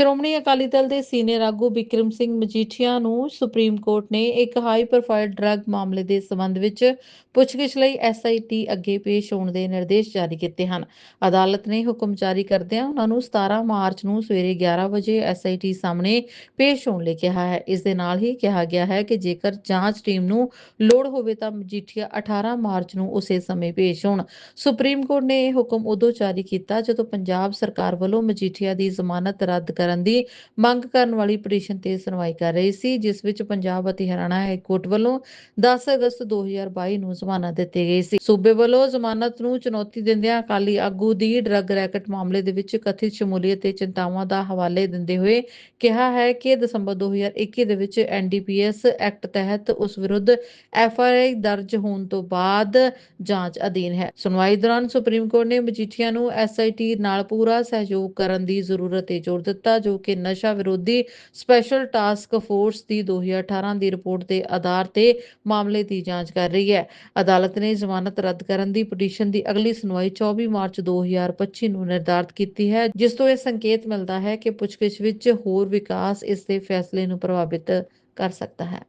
ਸ਼੍ਰੋਮਣੀ ਅਕਾਲੀ ਦਲ ਦੇ ਸੀਨੀਅਰ ਆਗੂ ਬਿਕਰਮ ਸਿੰਘ ਮਜੀਠੀਆ ਨੂੰ ਸੁਪਰੀਮ ਕੋਰਟ ਨੇ ਇੱਕ ਹਾਈ ਪ੍ਰੋਫਾਈਲ ਡਰੱਗ ਮਾਮਲੇ ਦੇ ਸਬੰਧ ਵਿੱਚ ਪੁੱਛਗਿੱਛ ਲਈ ਐਸਆਈਟੀ ਅੱਗੇ ਪੇਸ਼ ਹੋਣ ਦੇ ਨਿਰਦੇਸ਼ ਜਾਰੀ ਕੀਤੇ ਹਨ। ਅਦਾਲਤ ਨੇ ਹੁਕਮ ਜਾਰੀ ਕਰਦਿਆਂ ਉਹਨਾਂ ਨੂੰ 17 ਮਾਰਚ ਨੂੰ ਸਵੇਰੇ 11 ਵਜੇ ਐਸਆਈਟੀ ਸਾਹਮਣੇ ਪੇਸ਼ ਹੋਣ ਲਈ ਕਿਹਾ ਹੈ। ਇਸ ਦੇ ਨਾਲ ਹੀ ਕਿਹਾ ਗਿਆ ਹੈ ਕਿ ਜੇਕਰ ਜਾਂਚ ਟੀਮ ਨੂੰ ਲੋੜ ਹੋਵੇ ਤਾਂ ਮਜੀਠੀਆ 18 ਮਾਰਚ ਨੂੰ ਉਸੇ ਸਮੇਂ ਪੇਸ਼ ਹੋਣ। ਸੁਪਰੀਮ ਕੋਰਟ ਨੇ ਇਹ ਹੁਕਮ ਉਦੋਂ ਜਾਰੀ ਕੀਤਾ ਜਦੋਂ ਪੰਜਾਬ ਸਰਕਾਰ ਵੱਲੋਂ ਮਜੀਠੀਆ ਦੀ ਜ਼ਮਾਨਤ ਰੱਦ ਕਰ ਕਰਨ ਦੀ ਮੰਗ ਕਰਨ ਵਾਲੀ ਪਟੀਸ਼ਨ ਤੇ ਸੁਣਵਾਈ ਕਰ ਰਹੀ ਸੀ, ਜਿਸ ਵਿੱਚ ਪੰਜਾਬ ਅਤੇ ਹਰਿਆਣਾ ਹਾਈ ਕੋਰਟ ਵੱਲੋਂ 10 ਅਗਸਤ 2022 ਨੂੰ ਜ਼ਮਾਨਤ ਦਿੱਤੀ ਗਈ ਸੀ। ਸੂਬੇ ਵੱਲੋਂ ਜ਼ਮਾਨਤ ਨੂੰ ਚੁਣੌਤੀ ਦਿੰਦਿਆਂ ਅਕਾਲੀ ਆਗੂ ਦੀ ਡਰੱਗ ਰੈਕਟ ਮਾਮਲੇ ਦੇ ਵਿੱਚ ਕਥਿਤ ਸ਼ਮੂਲੀਅਤ ਤੇ ਚਿੰਤਾਵਾਂ ਦਾ ਹਵਾਲੇ ਦਿੰਦੇ ਹੋਏ ਕਿਹਾ ਹੈ ਕਿ ਦਸੰਬਰ 2021 ਦੇ ਵਿੱਚ ਐਨਡੀਪੀਐਸ ਐਕਟ ਤਹਿਤ ਉਸ ਵਿਰੁੱਧ ਐਫਆਈਆਰ ਦਰਜ ਹੋਣ ਤੋਂ ਬਾਅਦ ਜਾਂਚ ਅਧੀਨ ਹੈ। ਸੁਣਵਾਈ ਦੌਰਾਨ ਸੁਪਰੀਮ ਕੋਰਟ ਨੇ ਮਜੀਠੀਆ ਨੂੰ ਐਸਆਈਟੀ ਨਾਲ ਪੂਰਾ ਸਹਿਯੋਗ ਕਰਨ ਦੀ ਜ਼ਰੂਰਤ ਤੇ ਜ਼ੋਰ ਦਿੱਤਾ ਜੋ ਕਿ ਨਸ਼ਾ ਵਿਰੋਧੀ ਸਪੈਸ਼ਲ ਟਾਸਕ ਫੋਰਸ ਦੀ 2018 ਦੀ ਰਿਪੋਰਟ ਦੇ ਆਧਾਰ ਤੇ ਮਾਮਲੇ ਦੀ ਜਾਂਚ ਕਰ ਰਹੀ ਹੈ। ਅਦਾਲਤ ਨੇ ਜ਼ਮਾਨਤ ਰੱਦ ਕਰਨ ਦੀ ਪਟੀਸ਼ਨ ਦੀ ਅਗਲੀ ਸੁਣਵਾਈ 24 ਮਾਰਚ 2025 ਨੂੰ ਨਿਰਧਾਰਤ ਕੀਤੀ ਹੈ, ਜਿਸ ਤੋਂ ਇਹ ਸੰਕੇਤ ਮਿਲਦਾ ਹੈ ਕਿ ਪੁੱਛਗਿੱਛ ਵਿੱਚ ਹੋਰ ਵਿਕਾਸ ਇਸ ਦੇ ਫੈਸਲੇ ਨੂੰ ਪ੍ਰਭਾਵਿਤ ਕਰ ਸਕਦਾ ਹੈ।